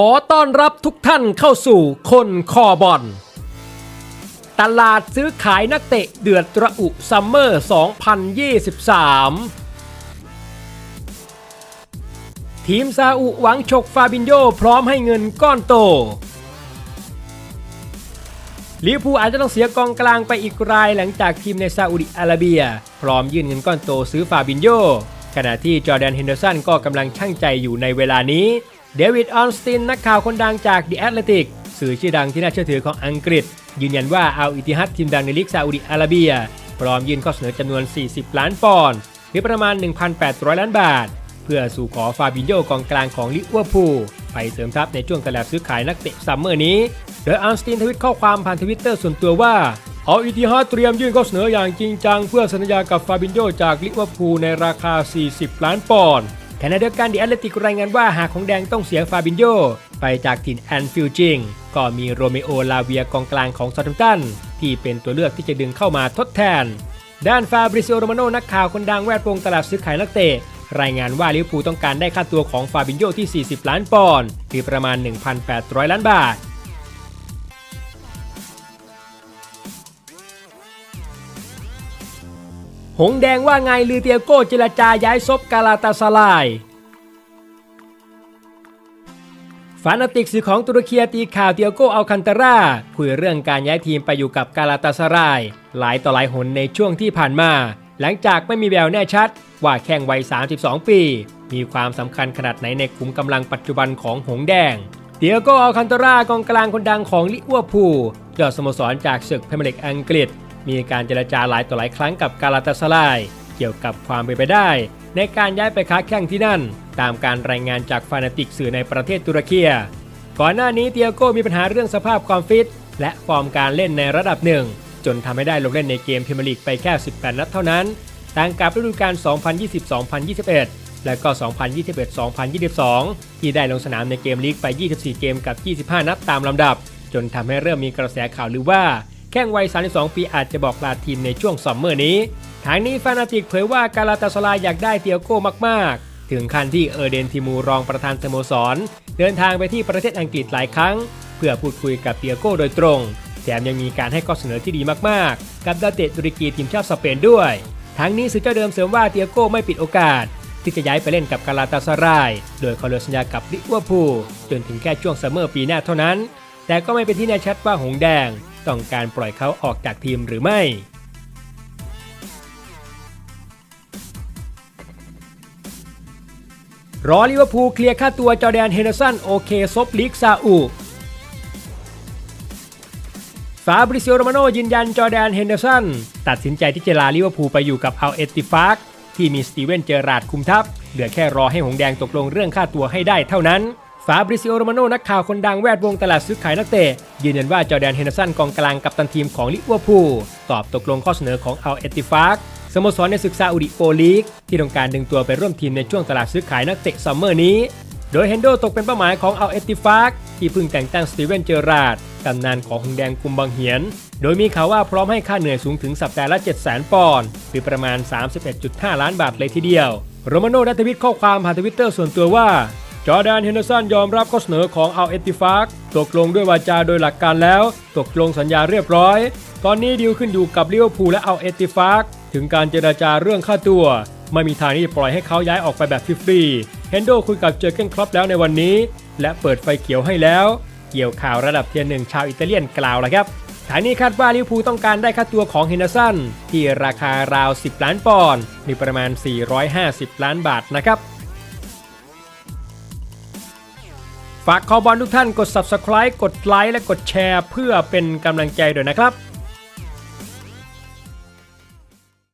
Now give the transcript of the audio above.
ขอต้อนรับทุกท่านเข้าสู่คนคอบอล ตลาดซื้อขายนักเตะเดือดระอุซัมเมอร์ 2023 ทีมซาอุหวังฉกฟาบินโยพร้อมให้เงินก้อนโตลิเวอร์พูลอาจจะต้องเสียกองกลางไปอีกรายหลังจากทีมในซาอุดิอาระเบีย พร้อมยื่นเงินก้อนโตซื้อฟาบินโยขณะที่จอแดนเฮนเดอร์สันก็กำลังช่างใจอยู่ในเวลานี้ เดวิดออนสตินนักข่าวคนดังจาก The Athletic สื่อชื่อดังที่น่าเชื่อถือของอังกฤษ ยืนยันว่าเอาอิติฮัดทีมดังในลีกซาอุดิอาระเบีย พร้อมยื่นข้อเสนอจำนวน 40 ล้านปอนด์หรือประมาณ 1,800 ล้านบาท เพื่อสู่ขอฟาบินโยกองกลางของลิเวอร์พูลไปเสริมทัพในช่วงตลาดซื้อขายนักเตะซัมเมอร์นี้ โดยอันสตินทวิตข้อความผ่านทวิตเตอร์ส่วนตัวว่าเอาอิติฮัดเตรียมยื่นข้อเสนออย่างจริงจัง เพื่อสัญญากับฟาบินโยจากลิเวอร์พูลในราคา 40 ล้านปอนด์ ขณะเดียวกันดิแอตเลติกรายงานว่าหากของแดงต้องเสียฟาบินโยไปจากถิ่นแอนฟิลจิงก็มีโรเมโอลาเวียกองกลางของซาตัมตันที่เป็นตัวเลือกที่จะดึงเข้ามาทดแทน ด้านฟาบริซิโอโรมาโนนักข่าวคนดังแวดวงตลาดซื้อขายนักเตะรายงานว่าลิเวอร์พูลต้องการได้ค่าตัวของฟาบินโยที่ 40 ล้านปอนด์หรือประมาณ 1,800 ล้านบาท หงแดงว่าไงลือเตียโก้เจรจาย้ายซบกาลาตาสลายฟานาติกสื่อของตุรกีตีข่าวเตียโกอัลคันตาร่าคุยเรื่องการย้ายทีมไปอยู่กับกาลาตาสราย หลายต่อหลายหนในช่วงที่ผ่านมา หลังจากไม่มีแววแน่ชัด ว่าแข่งวัย 32 ปี มีความสำคัญขนาดไหนในกลุ่มกำลังปัจจุบันของหงแดง เตียโกอัลคันตาร่ากองกลางคนดังของลิเวอร์พูลยอดสโมสรจากศึกพรีเมียร์ลีกอังกฤษ มีการเจรจาหลายต่อหลายครั้งกับกาลาตาสลายเกี่ยวกับความเป็นไปได้ ในการย้ายไปค้าแข่งที่นั่น ตามการรายงานจากฟานาติกสื่อในประเทศตุรกีก่อนหน้านี้เตียโก้มีปัญหาเรื่องสภาพความฟิต และฟอร์มการเล่นในระดับหนึ่ง จนทำให้ได้ลงเล่นในเกมพรีเมียร์ลีกไปแค่ 18 นัดเท่านั้น ต่างกับฤดูกาล 2020-2021 และก็ 2021-2022 ที่ได้ลงสนามในเกมลีกไป 24 เกมกับ 25 นัดตามลำดับ จนทำให้เริ่มมีกระแสข่าวลือว่า แข้งวัย 32 ปีอาจจะบอกลาทีมในช่วงซัมเมอร์นี้ ทางนี้ฟานาติกเผยว่ากาลาตาสลายอยากได้เตียโก้มากๆ ถึงขั้นที่เออเดนทิมูรองประธานสโมสร เดินทางไปที่ประเทศอังกฤษหลายครั้ง เพื่อพูดคุยกับเตียโก้โดยตรง แถมยังมีการให้ข้อเสนอที่ดีมากๆ กับดาวเตะตุรกีทีมชาติสเปนด้วย ทั้งนี้สื่อเจ้าเดิมเสริมว่าเตียโก้ไม่ปิดโอกาสที่จะย้ายไปเล่นกับกาลาตาสราย โดยเขาเลือสัญญากับลิเวอร์พูลจนถึงแค่ช่วงซัมเมอร์ปีหน้าเท่านั้น แต่ก็ไม่เป็นที่แน่ชัดว่าหงแดง ต้องการปล่อยเขาออกจากทีมหรือไม่ รอลิเวอร์พูลเคลียร์ค่าตัวจอแดนเฮนเดอร์สันโอเคซบลีกซาอุฟาบริซิโอโรมาโนยืนยันจอแดนเฮนเดอร์สันตัดสินใจที่จะลาลิเวอร์พูลไปอยู่กับอัลเอติฟาร์กที่มีสตีเวนเจอราร์ดคุมทัพ เหลือแค่รอให้หงแดงตกลงเรื่องค่าตัวให้ได้เท่านั้น ฟาบริซิโอโรมาโนนักข่าวคนดังแวดวงตลาดซื้อขายนักเตะ ยืนยันว่าจอแดนเฮนเดอร์สันกองกลางกัปตันทีมของลิเวอร์พูลตอบตกลงข้อเสนอของอัลเอติฟาร์กสโมสรในศึกซาอุดิโปลีก ที่ต้องการดึงตัวไปร่วมทีมในช่วงตลาดซื้อขายนักเตะซัมเมอร์นี้ โดยเฮนโดตกเป็นเป้าหมายของอัลเอติฟากที่เพิ่งแต่งตั้งสตีเวนเจอราร์ดตำนานของหงแดงกุมบังเหียน โดยมีข่าวว่าพร้อมให้ค่าเหนื่อยสูงถึงสัปดาห์ละ 7 0 0 0 0ปอนด์หรือประมาณ 31.5 ล้านบาทเลยทีเดียว โรมาโนดัตวิตข้อความผ่านทวิตเตอร์ส่วนตัวว่า จอแดนเฮนเดอร์สันยอมรับข้อเสนอของอัลเอติฟากตกลงด้วยวาจาโดยหลักการแล้ว ตกลงสัญญาเรียบร้อย ตอนนี้ดีลขึ้นอยู่กับลิเวอร์พูลและอัลเอติฟากถึงการเจราจาเรื่องค่าตัว ไม่มีทางที่จะปล่อยให้เขาย้ายออกไปแบบฟรีๆเฮนโดคุยกับเจอเกนครอปแล้วในวันนี้ และเปิดไฟเขียวให้แล้ว เกี่ยวข่าวระดับเทียร์หนึ่งชาวอิตาเลียนกล่าวแล้วครับทางนี้คาดว่าลิเวอร์พูลต้องการได้ค่าตัวของเฮนเดอร์สันที่ราคาราว 10 ล้านปอนด์มีประมาณ 450 ล้านบาทนะครับ ฝากคอบอลทุกท่านกด subscribe กดไลค์และกดแชร์ เพื่อเป็นกำลังใจด้วยนะครับ